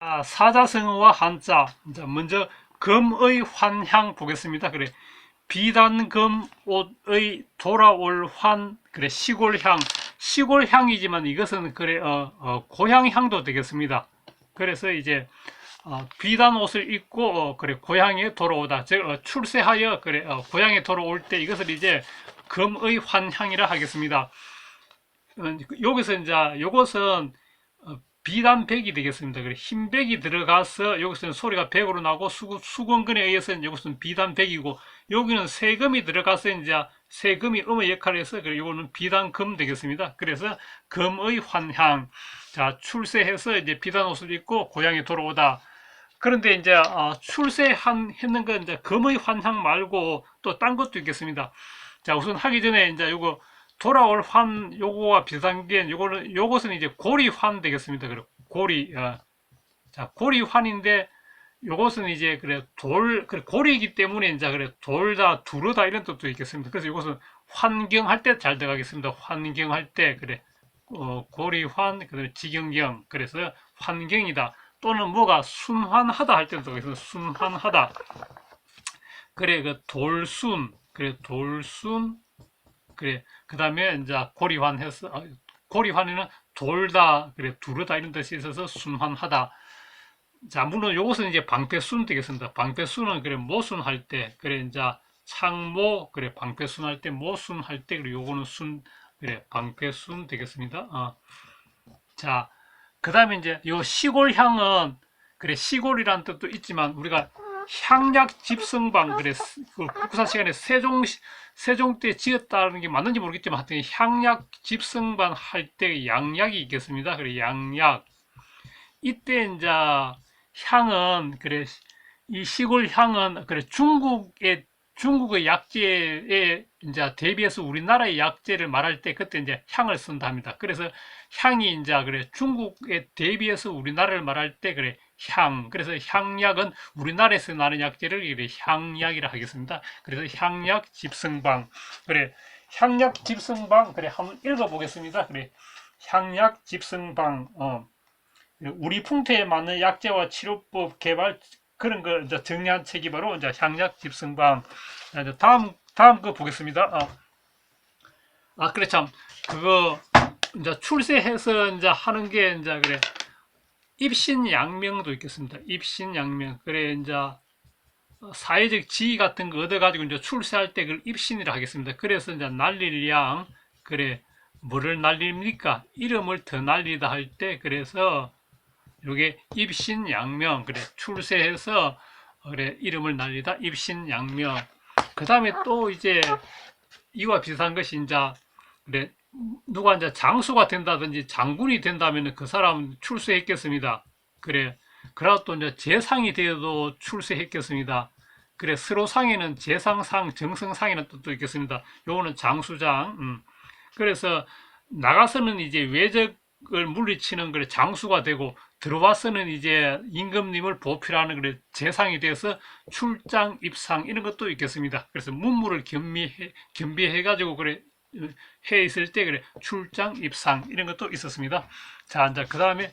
아, 사자성어와 한자. 자, 먼저 금의 환향 보겠습니다. 그래. 비단금 옷의 돌아올 환 그래 시골향 시골향이지만 이것은 그래 어, 어, 고향향도 되겠습니다. 그래서 이제 어, 비단 옷을 입고 어, 그래 고향에 돌아오다 즉 어, 출세하여 그래 어, 고향에 돌아올 때 이것을 이제 금의 환향이라 하겠습니다. 어, 여기서 이제 요것은 어, 비단백이 되겠습니다. 그래 흰백이 들어가서 여기서는 소리가 백으로 나고 수, 수건근에 의해서는 이것은 비단백이고 여기는 세금이 들어가서 이제 세금이 음의 역할을 해서 그래 이거는 비단금 되겠습니다. 그래서 금의 환향 자 출세해서 이제 비단 옷을 입고 고향에 돌아오다. 그런데 이제 어, 출세한 했는 건 이제 금의 환향 말고 또 딴 것도 있겠습니다. 자 우선 하기 전에 이제 요거 돌아올 환 요거와 비슷한 게 요거는 요것은 이제 고리환 되겠습니다. 그래 고리 어, 자 고리환인데 요것은 이제 그래 돌 그래 고리이기 때문에 이제 그래 돌다 두르다 이런 뜻도 있겠습니다. 그래서 이것은 환경할 때 잘 들어가겠습니다. 환경할 때 그래 어, 고리환 그다음에 지경경 그래서 환경이다 또는 뭐가 순환하다 할 때도 들어가겠습니다. 순환하다 그래 그 돌순 그래 돌순 그래. 그 다음에 이제 고리환 해서 아, 고리환에는 돌다 그래 두르다 이런 뜻이 있어서 순환하다. 자 물론 요것은 이제 방패순 되겠습니다. 방패순은 그래 모순 할 때 그래 이제 창모 그래 방패순 할 때 모순 할 때 그리고 요거는 순 그래 방패순 되겠습니다. 어. 자 그 다음에 이제 요 시골향은 그래 시골이라는 뜻도 있지만 우리가 향약 집성방 그래 그 국사 시간에 세종 세종 때 지었다는 게 맞는지 모르겠지만 하여튼 향약 집성방 할 때 양약이 있겠습니다. 그래 양약 이때 이제 향은 그래 이 시골 향은 그래 중국의 중국의 약재에 이제 대비해서 우리나라의 약재를 말할 때 그때 이제 향을 쓴답니다. 그래서 향이 이제 그래 중국에 대비해서 우리나라를 말할 때 그래 향 그래서 향약은 우리나라에서 나는 약재를 이래 향약이라 하겠습니다. 그래서 향약 집성방 그래 향약 집성방 그래 한번 읽어보겠습니다. 그래 향약 집성방 어 우리 풍토에 맞는 약재와 치료법 개발 그런 거 이제 정리한 책이 바로 이제 향약 집성방 자, 이제 다음 다음 거 보겠습니다. 어. 아 그래 참 그거 이제 출세해서 이제 하는 게 이제 그래 입신양명도 있겠습니다. 입신양명 그래 이제 사회적 지위 같은 거 얻어가지고 이제 출세할 때 그걸 입신이라 하겠습니다. 그래서 이제 날릴 양 그래 뭐를 날립니까? 이름을 더 날리다 할 때 그래서 요게 입신양명 그래 출세해서 그래 이름을 날리다 입신양명 그 다음에 또 이제 이와 비슷한 것이 이제 그래 누가 이제 장수가 된다든지 장군이 된다면 그 사람 출세했겠습니다. 그래 그러고 또 이제 재상이 되어도 출세했겠습니다. 그래 서로상에는 재상상 정성상이라는 뜻도 있겠습니다. 요거는 장수장 음. 그래서 나가서는 이제 외적 을 물리치는 그래 장수가 되고 들어와서는 이제 임금님을 보필하는 그래 재상이 돼서 출장 입상 이런 것도 있겠습니다. 그래서 문무를 겸비해 겸비해 가지고 그래 해 있을 때 그래 출장 입상 이런 것도 있었습니다. 자 이제 그 다음에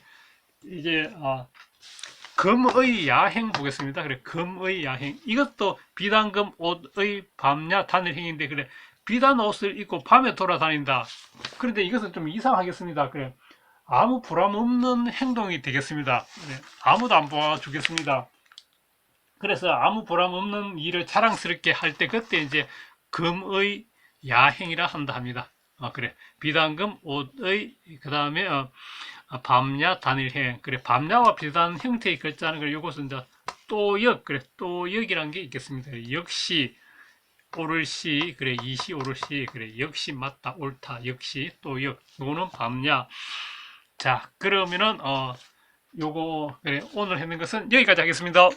이제 어, 금의 야행 보겠습니다. 그래 금의 야행 이것도 비단금 옷의 밤야 단일행인데 그래 비단 옷을 입고 밤에 돌아다닌다. 그런데 이것은 좀 이상하겠습니다. 그래 아무 보람 없는 행동이 되겠습니다. 그래, 아무도 안 봐주겠습니다. 그래서 아무 보람 없는 일을 자랑스럽게 할 때 그때 이제 금의 야행이라 한다 합니다. 어, 그래 비단금 옷의 그 다음에 어, 어, 밤야 단일행 그래 밤야와 비슷한 형태의 글자는 그래 요것은 이제 또역 그래 또역이란 게 있겠습니다. 역시 오를시 그래 이시 오를시 그래 역시 맞다 옳다 역시 또역 요거는 밤야 자 그러면은 어 요거 그래 오늘 했는 것은 여기까지 하겠습니다.